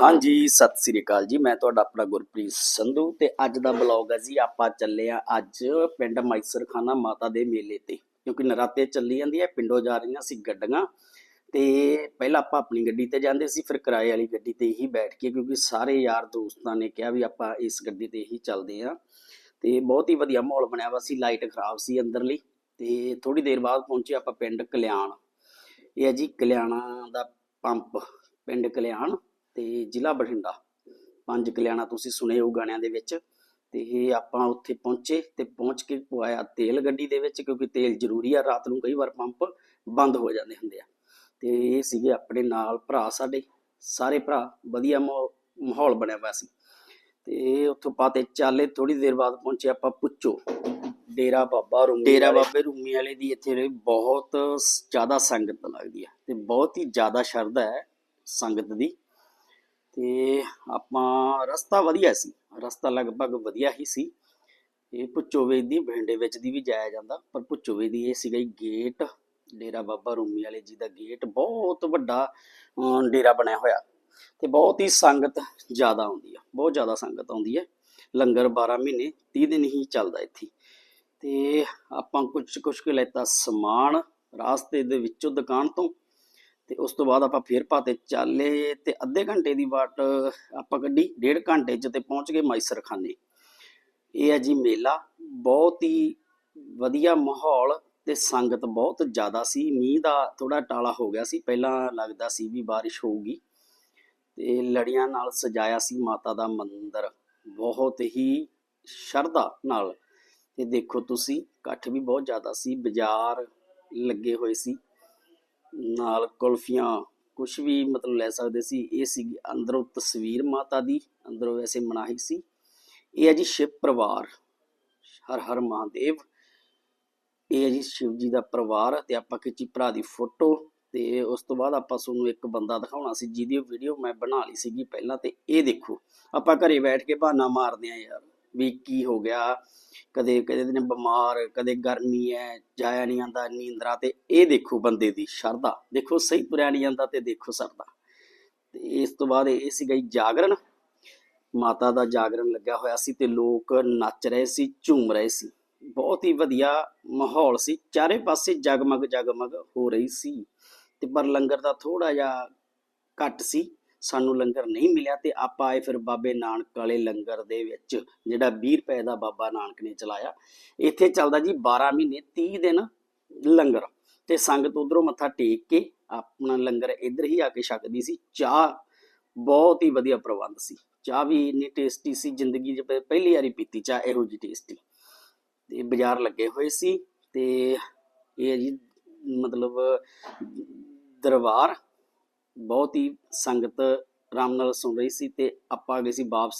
ਹਾਂਜੀ, ਸਤਿ ਸ੍ਰੀ ਅਕਾਲ ਜੀ। ਮੈਂ ਤੁਹਾਡਾ ਆਪਣਾ ਗੁਰਪ੍ਰੀਤ ਸੰਧੂ ਤੇ ਅੱਜ ਦਾ ਬਲੌਗ ਹੈ ਜੀ, ਆਪਾਂ ਚੱਲੇ ਆ ਅੱਜ ਪਿੰਡ ਮਾਈਸਰ ਮਾਤਾ ਦੇ ਮੇਲੇ ਤੇ। ਕਿਉਂਕਿ ਨਰਾਤੇ ਚੱਲੀ ਜਾਂਦੀ ਹੈ, ਪਿੰਡੋਂ ਜਾ ਰਹੀਆਂ ਸੀ ਗੱਡੀਆਂ। ਤੇ ਪਹਿਲਾਂ ਆਪਾਂ ਆਪਣੀ ਗੱਡੀ ਤੇ ਜਾਂਦੇ ਸੀ, ਫਿਰ ਕਿਰਾਏ ਵਾਲੀ ਗੱਡੀ ਤੇ ਹੀ ਬੈਠ ਕੇ, ਕਿਉਂਕਿ ਸਾਰੇ ਯਾਰ ਦੋਸਤਾਂ ਨੇ ਕਿਹਾ ਵੀ ਆਪਾਂ ਇਸ ਗੱਡੀ ਤੇ ਹੀ ਚੱਲਦੇ ਆ ਤੇ ਬਹੁਤ ਹੀ ਵਧੀਆ ਮਾਹੌਲ ਬਣਿਆ ਵਾ ਸੀ, ਲਾਈਟ ਖਰਾਬ ਸੀ ਅੰਦਰਲੀ ਤੇ ਥੋੜੀ ਦੇਰ ਬਾਅਦ ਪਹੁੰਚੇ ਆਪਾਂ ਪਿੰਡ ਕਲਿਆਣ। ਇਹ ਹੈ ਜੀ, ਕਲਿਆਣਾ ਦਾ ਪੰਪ, ਪਿੰਡ ਕਲਿਆਣ। ਤੇ ਜ਼ਿਲ੍ਹਾ ਬਠਿੰਡਾ। ਪੰਜ ਕਲਿਆਣਾ ਤੁਸੀਂ ਸੁਣੇ ਹੋ ਗਾਣਿਆਂ ਦੇ ਵਿੱਚ। ਤੇ ਇਹ ਆਪਾਂ ਉੱਥੇ ਪਹੁੰਚੇ ਤੇ ਪਹੁੰਚ ਕੇ ਪਵਾਇਆ ਤੇਲ ਗੱਡੀ ਦੇ ਵਿੱਚ ਕਿਉਂਕਿ ਤੇਲ ਜ਼ਰੂਰੀ ਆ, ਰਾਤ ਨੂੰ ਕਈ ਵਾਰ ਪੰਪ ਬੰਦ ਹੋ ਜਾਂਦੇ ਹੁੰਦੇ ਆ। ਤੇ ਇਹ ਸੀਗੇ ਆਪਣੇ ਨਾਲ ਭਰਾ ਸਾਡੇ, ਸਾਰੇ ਭਰਾ, ਵਧੀਆ ਮਾਹੌ- ਮਾਹੌਲ ਬਣਿਆ ਹੋਇਆ ਸੀ। ਤੇ ਉੱਥੋਂ ਪਾਤੇ ਚਾਲੇ ਥੋੜੀ ਦੇਰ ਬਾਅਦ ਪਹੁੰਚੇ ਆਪਾਂ ਪੁੱਚੋ ਡੇਰਾ ਬਾਬਾ ਰੂਮੀ ਡੇਰਾ ਬਾਬੇ ਰੂਮੀ ਵਾਲੇ ਦੀ ਇੱਥੇ ਬਹੁਤ ਜ਼ਿਆਦਾ ਸੰਗਤ ਲੱਗਦੀ ਹੈ ਤੇ ਬਹੁਤ ਹੀ ਜ਼ਿਆਦਾ ਸ਼ਰਧਾ ਹੈ ਸੰਗਤ ਦੀ। ਤੇ ਆਪਾਂ ਰਸਤਾ ਵਧੀਆ ਸੀ। ਰਸਤਾ ਲਗਭਗ ਵਧੀਆ ਹੀ ਸੀ। ਇਹ ਪੁੱਚੋਵੇ ਦੀ ਬਠਿੰਡੇ ਵਿੱਚ ਦੀ ਵੀ ਜਾਇਆ ਜਾਂਦਾ ਪਰ ਪੁੱਚੋਵੇ ਦੀ ਇਹ ਸੀਗਾ ਜੀ ਗੇਟ ਡੇਰਾ ਬਾਬਾ ਰੂਮੀ ਵਾਲੇ ਜੀ ਦਾ ਗੇਟ ਬਹੁਤ ਵੱਡਾ ਅਮ, ਡੇਰਾ ਬਣਿਆ ਹੋਇਆ। ਤੇ ਬਹੁਤ ਹੀ ਸੰਗਤ ਜ਼ਿਆਦਾ ਆਉਂਦੀ ਆ ਬਹੁਤ ਜ਼ਿਆਦਾ ਸੰਗਤ ਆਉਂਦੀ ਹੈ ਲੰਗਰ 12 ਮਹੀਨੇ 30 ਦਿਨ ਹੀ ਚੱਲਦਾ ਇੱਥੇ। ਤੇ ਆਪਾਂ ਕੁਝ ਕੁਝ ਕੁ ਲੈਤਾ ਸਮਾਨ ਰਾਸਤੇ ਦੇ ਵਿੱਚੋਂ ਦੁਕਾਨ ਤੋਂ ਤੇ ਉਸ ਤੋਂ ਬਾਅਦ ਆਪਾਂ ਫੇਰ ਪਾਤੇ ਚਾਲੇ ਤੇ ਅੱਧੇ ਘੰਟੇ ਦੀ ਵਾਟ, ਆਪਾਂ ਕੱਢੀ, ਡੇਢ ਘੰਟੇ ਚ ਤੇ ਪਹੁੰਚ ਗਏ ਮਾਈਸਰ ਖਾਨੇ ਇਹ ਹੈ ਜੀ ਮੇਲਾ। ਬਹੁਤ ਹੀ ਵਧੀਆ ਮਾਹੌਲ ਤੇ ਸੰਗਤ ਬਹੁਤ ਜ਼ਿਆਦਾ ਸੀ। ਮੀਂਹ ਦਾ ਥੋੜਾ ਟਾਲਾ ਹੋ ਗਿਆ ਸੀ। ਪਹਿਲਾਂ ਲੱਗਦਾ ਸੀ ਵੀ ਬਾਰਿਸ਼ ਹੋਊਗੀ। ਤੇ ਲੜੀਆਂ ਨਾਲ ਸਜਾਇਆ ਸੀ ਮਾਤਾ ਦਾ ਮੰਦਿਰ। ਬਹੁਤ ਹੀ ਸ਼ਰਧਾ ਨਾਲ। ਤੇ ਦੇਖੋ ਤੁਸੀਂ, ਇਕੱਠ ਵੀ ਬਹੁਤ ਜ਼ਿਆਦਾ ਸੀ। ਬਾਜ਼ਾਰ ਲੱਗੇ ਹੋਏ ਸੀ। ਨਾਲ ਕੁਲਫੀਆਂ ਕੁਝ ਵੀ ਮਤਲਬ ਲੈ ਸਕਦੇ ਸੀ। ਇਹ ਸੀ ਅੰਦਰੋਂ ਤਸਵੀਰ ਮਾਤਾ ਦੀ, ਅੰਦਰੋਂ ਵੈਸੇ ਮਨਾਹੀ ਸੀ। ਇਹ ਹੈ ਜੀ ਸ਼ਿਵ ਪਰਿਵਾਰ, ਹਰ ਹਰ ਮਹਾਦੇਵ। ਇਹ ਹੈ ਜੀ ਸ਼ਿਵ ਜੀ ਦਾ ਪਰਿਵਾਰ ਤੇ ਆਪਾਂ ਖਿੱਚੀ ਭਰਾ ਦੀ ਫੋਟੋ ਤੇ ਉਸ ਤੋਂ ਬਾਅਦ ਆਪਾਂ ਤੁਹਾਨੂੰ ਇੱਕ ਬੰਦਾ ਦਿਖਾਉਣਾ ਸੀ ਜਿਹਦੀ ਵੀਡੀਓ ਮੈਂ ਬਣਾ ਲਈ ਸੀਗੀ ਪਹਿਲਾਂ ਤੇ ਇਹ ਦੇਖੋ। ਆਪਾਂ ਘਰੇ ਬੈਠ ਕੇ ਬਹਾਨਾ ਮਾਰਦੇ ਆ ਯਾਰ। ਵੀ ਕੀ ਹੋ ਗਿਆ? ਕਦੇ ਕਦੇ ਦਿਨ ਬਿਮਾਰ, ਕਦੇ ਗਰਮੀ ਹੈ ਜਾਇਆ ਨਹੀਂ ਆਂਦਾ ਨੀਂਦਰਾ ਤੇ। ਇਹ ਦੇਖੋ ਬੰਦੇ ਦੀ ਸ਼ਰਧਾ। ਦੇਖੋ ਸਹੀ ਤੁਰਿਆ ਨਹੀਂ ਜਾਂਦਾ ਤੇ ਦੇਖੋ ਸਰਦਾ। ਤੇ ਇਸ ਤੋਂ ਬਾਅਦ ਇਹ ਸੀ ਗਈ ਜਾਗਰਣ। ਮਾਤਾ ਦਾ ਜਾਗਰਣ ਲੱਗਿਆ ਹੋਇਆ ਸੀ ਤੇ ਲੋਕ ਨੱਚ ਰਹੇ ਸੀ, ਝੂਮ ਰਹੇ ਸੀ। ਬਹੁਤ ਹੀ ਵਧੀਆ ਮਾਹੌਲ ਸੀ। ਚਾਰੇ ਪਾਸੇ ਜਗਮਗ ਜਗਮਗ ਹੋ ਰਹੀ ਸੀ। ਤੇ ਪਰ ਲੰਗਰ ਦਾ ਥੋੜਾ ਜਿਹਾ ਘੱਟ ਸੀ। ਸਾਨੂੰ ਲੰਗਰ ਨਹੀਂ ਮਿਲਿਆ ਤੇ ਆਪਾਂ ਆਏ ਫਿਰ ਬਾਬੇ ਨਾਨਕ ਵਾਲੇ ਲੰਗਰ ਦੇ ਵਿੱਚ, ਜਿਹੜਾ 20 ਰੁਪਏ ਦਾ ਬਾਬਾ ਨਾਨਕ ਨੇ ਚਲਾਇਆ। ਇੱਥੇ ਚੱਲਦਾ ਜੀ 12 ਮਹੀਨੇ 30 ਦਿਨ ਲੰਗਰ। ਤੇ ਸੰਗਤ ਉਧਰੋਂ ਮੱਥਾ ਟੇਕ ਕੇ ਆਪਣਾ ਲੰਗਰ ਇੱਧਰ ਹੀ ਆ ਕੇ ਛਕਦੀ ਸੀ। ਚਾਹ ਬਹੁਤ ਹੀ ਵਧੀਆ ਪ੍ਰਬੰਧ ਸੀ। ਚਾਹ ਵੀ ਇੰਨੀ ਟੇਸਟੀ ਸੀ, ਜ਼ਿੰਦਗੀ 'ਚ ਪਹਿਲੀ ਵਾਰੀ ਪੀਤੀ ਚਾਹ, ਇਹੋ ਜੀ ਟੇਸਟੀ ਤੇ ਬਾਜ਼ਾਰ ਲੱਗੇ ਹੋਏ ਸੀ ਤੇ ਇਹ ਹੈ ਜੀ ਮਤਲਬ ਦਰਬਾਰ ਬਹੁਤ ਹੀ ਸੰਗਤ ਆਰਾਮ ਨਾਲ ਸੁਣ ਰਹੀ ਸੀ ਤੇ ਆਪਾਂ ਆ ਗਏ ਸੀ ਵਾਪਸ।